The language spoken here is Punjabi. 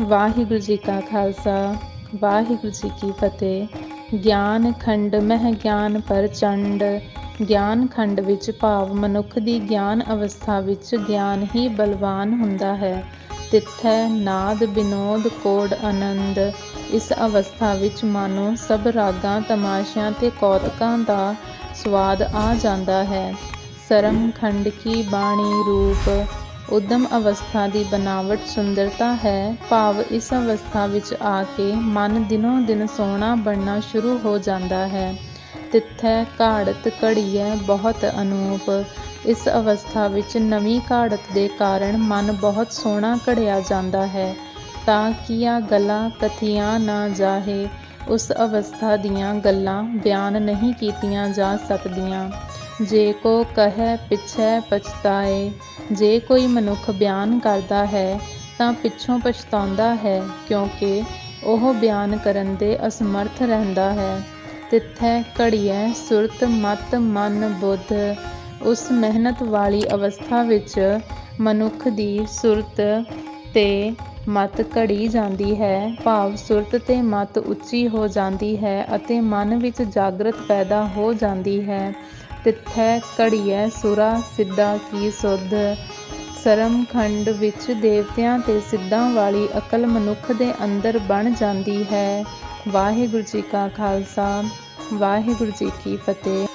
ਵਾਹਿਗੁਰੂ ਜੀ ਕਾ ਖਾਲਸਾ, ਵਾਹਿਗੁਰੂ ਜੀ ਕੀ ਫਤਿਹ। ਗਿਆਨ ਖੰਡ ਮਹਿ ਗਿਆਨ ਪ੍ਰਚੰਡ ਗਿਆਨ ਖੰਡ ਵਿੱਚ ਭਾਵ ਮਨੁੱਖ ਦੀ ਗਿਆਨ ਅਵਸਥਾ ਵਿੱਚ ਗਿਆਨ ਹੀ ਬਲਵਾਨ ਹੁੰਦਾ ਹੈ। ਤਿੱਥੈ ਨਾਦ ਬਿਨੋਦ ਕੋੜ ਆਨੰਦ, ਇਸ ਅਵਸਥਾ ਵਿੱਚ ਮਾਨੋ ਸਭ ਰਾਗਾਂ, ਤਮਾਸ਼ਿਆਂ ਤੇ ਕੌਤਕਾਂ ਦਾ ਸਵਾਦ ਆ ਜਾਂਦਾ ਹੈ। ਸਰਮ ਖੰਡ ਕੀ ਬਾਣੀ ਰੂਪ ਉਦਮ ਅਵਸਥਾ ਦੀ ਬਨਾਵਟ ਸੁੰਦਰਤਾ ਹੈ। ਭਾਵ ਇਸ ਅਵਸਥਾ ਵਿੱਚ ਆ ਕੇ ਮਨ ਦਿਨੋਂ ਦਿਨ ਸੋਹਣਾ ਬਣਨਾ ਸ਼ੁਰੂ ਹੋ ਜਾਂਦਾ ਹੈ। ਤਿੱਥੈ ਘਾੜਤ ਘੜੀਐ ਬਹੁਤ ਅਨੂਪ। ਇਸ ਅਵਸਥਾ ਵਿੱਚ ਨਵੀਂ ਘਾੜਤ ਦੇ ਕਾਰਨ ਮਨ ਬਹੁਤ ਸੋਹਣਾ ਘੜਿਆ ਜਾਂਦਾ ਹੈ। ਤਾਂ ਕੀਆ ਗੱਲਾਂ ਕਥੀਆਂ ਨਾ ਜਾਹੇ, ਉਸ ਅਵਸਥਾ ਦੀਆਂ ਗੱਲਾਂ ਬਿਆਨ ਨਹੀਂ ਕੀਤੀਆਂ ਜਾ ਸਕਦੀਆਂ। ਜੇ ਕੋ ਕਹੈ ਪਿਛੈ ਪਛਤਾਏ, ਜੇ ਕੋਈ ਮਨੁੱਖ ਬਿਆਨ ਕਰਦਾ ਹੈ, ਤਾਂ ਪਿੱਛੋਂ ਪਛਤਾਉਂਦਾ ਹੈ, ਕਿਉਂਕਿ ਉਹ ਬਿਆਨ ਕਰਨ ਦੇ ਅਸਮਰਥ ਰਹਿੰਦਾ ਹੈ। ਤਿੱਥੈ ਘੜੀਐ ਸੁਰਤ ਮਤ ਮਨ ਬੁੱਧ। ਉਸ ਮਿਹਨਤ ਵਾਲੀ ਅਵਸਥਾ ਵਿੱਚ ਮਨੁੱਖ ਦੀ ਸੁਰਤ ਤੇ ਮਤ ਘੜੀ ਜਾਂਦੀ ਹੈ, ਭਾਵ ਸੁਰਤ ਤੇ ਮਤ ਉੱਚੀ ਹੋ ਜਾਂਦੀ ਹੈ ਅਤੇ ਮਨ ਵਿੱਚ ਜਾਗਰਤ ਪੈਦਾ ਹੋ ਜਾਂਦੀ ਹੈ। ਤਿੱਥੈ ਘੜੀਐ ਸੁਰਾ ਸਿੱਧਾ ਕੀ ਸੁਧ। ਸਰਮ ਖੰਡ ਵਿੱਚ ਦੇਵਤਿਆਂ ਤੇ ਸਿੱਧਾਂ ਵਾਲੀ ਅਕਲ ਮਨੁੱਖ ਦੇ ਅੰਦਰ ਬਣ ਜਾਂਦੀ ਹੈ। ਵਾਹਿਗੁਰੂ ਜੀ ਕਾ ਖਾਲਸਾ, ਵਾਹਿਗੁਰੂ ਜੀ ਕੀ ਫਤਿਹ।